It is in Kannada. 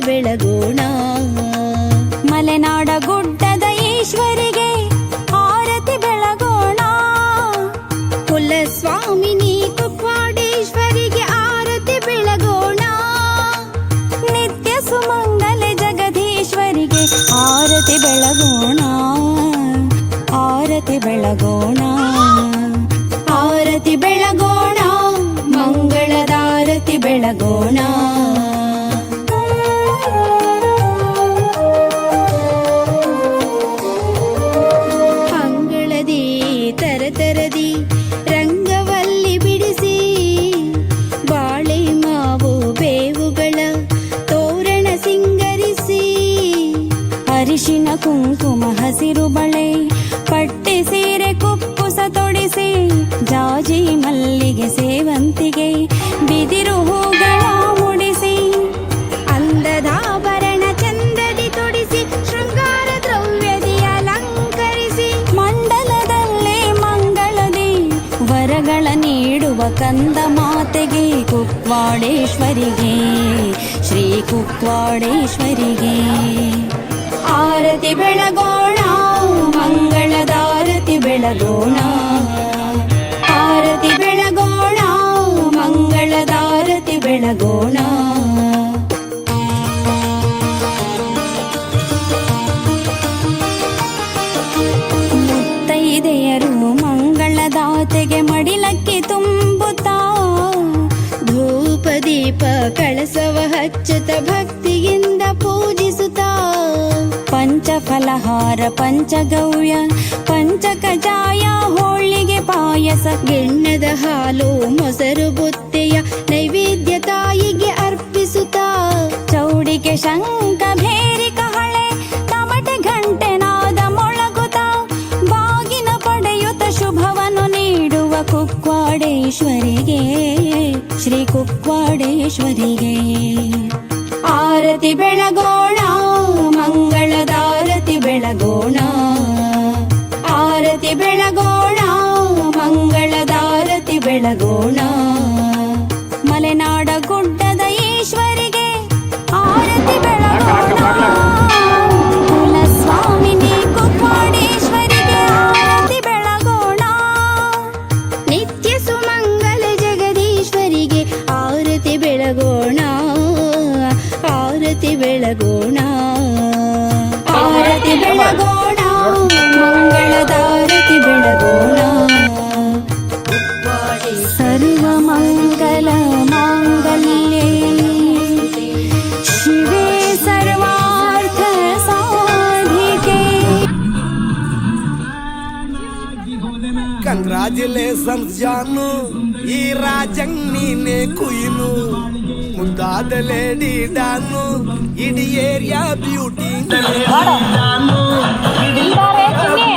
ಬೆಳಗೋಣ. ಮಲೆನಾಡ ಗುಡ್ಡದ ಈಶ್ವರಿಗೆ ಆರತಿ ಬೆಳಗೋಣ. ಕುಲಸ್ವಾಮಿನಿ ಕುಕ್ವಾಡೇಶ್ವರಿಗೆ ಆರತಿ ಬೆಳಗೋಣ. ನಿತ್ಯ ಸುಮಂಗಲೆ ಜಗದೀಶ್ವರಿಗೆ ಆರತಿ ಬೆಳಗೋಣ. ಆರತಿ ಬೆಳಗೋಣ. ಆರತಿ ಬೆಳಗೋಣ. ಮಂಗಳದಾರತಿ ಬೆಳಗೋಣ. ಜಾಜಿ ಮಲ್ಲಿಗೆ ಸೇವಂತಿಗೆ ಬಿದಿರು ಹೂಗಳ ಮುಡಿಸಿ ಅಂದದಾಭರಣ ಚಂದದಿ ತೊಡಿಸಿ, ಶೃಂಗಾರ ದ್ರವ್ಯದಿ ಅಲಂಕರಿಸಿ. ಮಂಡಲದಲ್ಲಿ ಮಂಗಳದಿ ವರಗಳ ನೀಡುವ ಕಂದ ಮಾತೆಗೆ ಕುಕ್ವಾಡೇಶ್ವರಿಗೆ, ಶ್ರೀ ಕುಕ್ವಾಡೇಶ್ವರಿಗೆ. ಆರತಿ ಬೆಳಗೋಣ ಬೆಳಗೋಣ. ಮುತ್ತೈದೆಯರು ಮಂಗಳದಾತೆಗೆ ಮಡಿಲಕ್ಕೆ ತುಂಬುತ್ತಾ. ಧೂಪ ದೀಪ ಕಳಸವ ಹಚ್ಚುತ್ತ ಭಕ್ತಿಯಿಂದ ಪೂಜಿಸುತ್ತಾ. ಪಂಚಫಲಹಾರ ಪಂಚ ಪಂಚಕಜಾಯ, ಹೋಳಿಗೆ ಪಾಯಸ, ಗಿಣ್ಣದ ಹಾಲು, ಮೊಸರು ಬುತ್ತೆಯ ಶಂಕ ಭೇರಿ ಕಹಳೆ ತಮಟೆ ಘಂಟೆ ನಾದ ಮೊಳಗುತ, ಬಾಗಿನ ಪಡೆಯುತ ಶುಭವನ್ನು ನೀಡುವ ಕುಕ್ವಾಡೇಶ್ವರಿಗೆ, ಶ್ರೀ ಕುಕ್ವಾಡೇಶ್ವರಿಗೆ. ಆರತಿ ಬೆಳಗೋಣ ಮಂಗಳದಾರತಿ ಬೆಳಗೋಣ. ಆರತಿ ಬೆಳಗೋಣ ಮಂಗಳದಾರತಿ ಬೆಳಗೋಣ. ಸರ್ವ ಮಂಗಲ ಮಾಂಗಲ್ಯೆ ಶಿವೆ ಸರ್ವಾರ್ಥ ಸಾಧಿಕೆ ಕಂಗ್ರಾಚುಲೇಷನ್ಸ್ ಜಾನು ಈ ರಾಜಂಗ್ ನೀನೆ ಕುಯ್ನು ಮುದ್ದಾದ ಲೇಡಿ ಡಾನು ಇಡೀ ಏರಿಯಾ ಬ್ಯೂಟಿ ಇದ್ದಾರೆ ಚಿನ್ನಿ